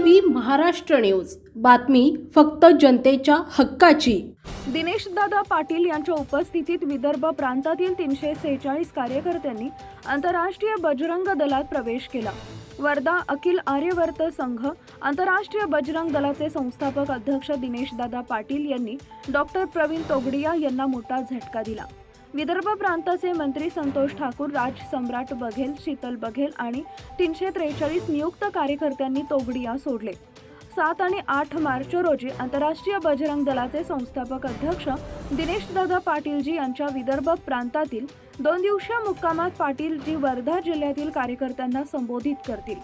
V Maharashtra news. बातमी फक्त जनतेच्या हक्काची. दिनेश दादा पाटील यांच्या उपस्थितीत विदर्भ प्रांतातील तीनशे सेहेचाळीस कार्यकर्त्यांनी आंतरराष्ट्रीय बजरंग दलात प्रवेश केला. वर्धा अखिल आर्यवर्त संघ आंतरराष्ट्रीय बजरंग दलाचे संस्थापक अध्यक्ष दिनेश दादा पाटील यांनी डॉक्टर प्रवीण तोगडिया यांना मोठा झटका दिला. विदर्भ प्रांताचे मंत्री संतोष ठाकूर राज सम्राट बघेल शीतल बघेल आणि तीनशे त्रेचाळीस नियुक्त कार्यकर्त्यांनी तोगडिया सोडले. सात आणि आठ मार्च रोजी आंतरराष्ट्रीय बजरंग दलाचे संस्थापक अध्यक्ष दिनेश दादा पाटीलजी यांच्या विदर्भ प्रांतातील दोन दिवसीय मुक्कामात पाटीलजी वर्धा जिल्ह्यातील कार्यकर्त्यांना संबोधित करतील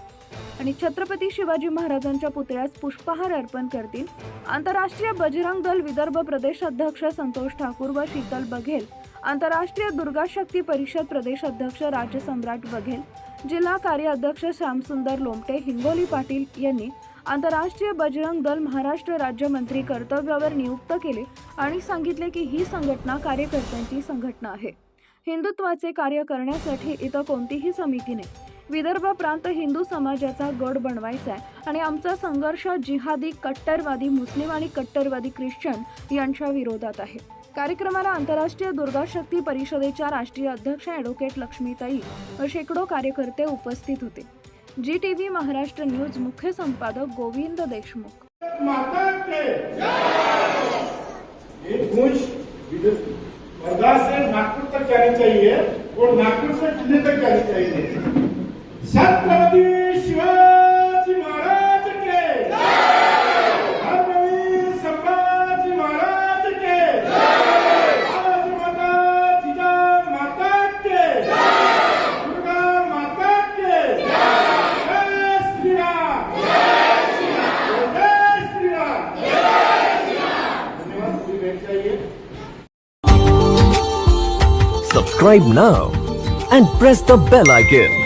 आणि छत्रपती शिवाजी महाराजांच्या पुतळ्यास पुष्पहार अर्पण करतील. आंतरराष्ट्रीय बजरंग दल विदर्भ प्रदेश अध्यक्ष संतोष ठाकूर व शीतल बघेल आंतरराष्ट्रीय दुर्गा शक्ती परिषद प्रदेश अध्यक्ष राजसम्राट बघेल जिल्हा कार्याध्यक्ष श्यामसुंदर लोमटे हिंगोली पाटील यांनी आंतरराष्ट्रीय बजरंग दल महाराष्ट्र राज्यमंत्री कर्तव्यावर नियुक्त केले आणि सांगितले की ही संघटना कार्यकर्त्यांची संघटना आहे. हिंदुत्वाचे कार्य करण्यासाठी इथं कोणतीही समिती नाही. विदर्भ प्रांत हिंदू समाजाचा गड बनवायचा आहे. आणि आमचा संघर्ष जिहादी कट्टरवादी मुस्लिम आणि कट्टरवादी ख्रिश्चन यांच्या विरोधात आहे. कार्यक्रमाला आंतरराष्ट्रीय दुर्गा शक्ती परिषदेच्या राष्ट्रीय अध्यक्ष ॲडव्होकेट लक्ष्मीताई व शेकडो कार्यकर्ते उपस्थित होते. G T V Maharashtra news मुख्य संपादक गोविंद देशमुख. वर्धा से नागपुर तक जानी चाहिए और नागपुर से दिल्ली तक जानी चाहिए। छत्रपति शिवाजी महाराज के। धर्मवीर संभाजी महाराज के। भारत माता जिजा माता के। दुर्गा माता के। जय श्री राम जय श्री राम धन्यवाद पूरी भेंट चाहिए Subscribe now and press the bell icon.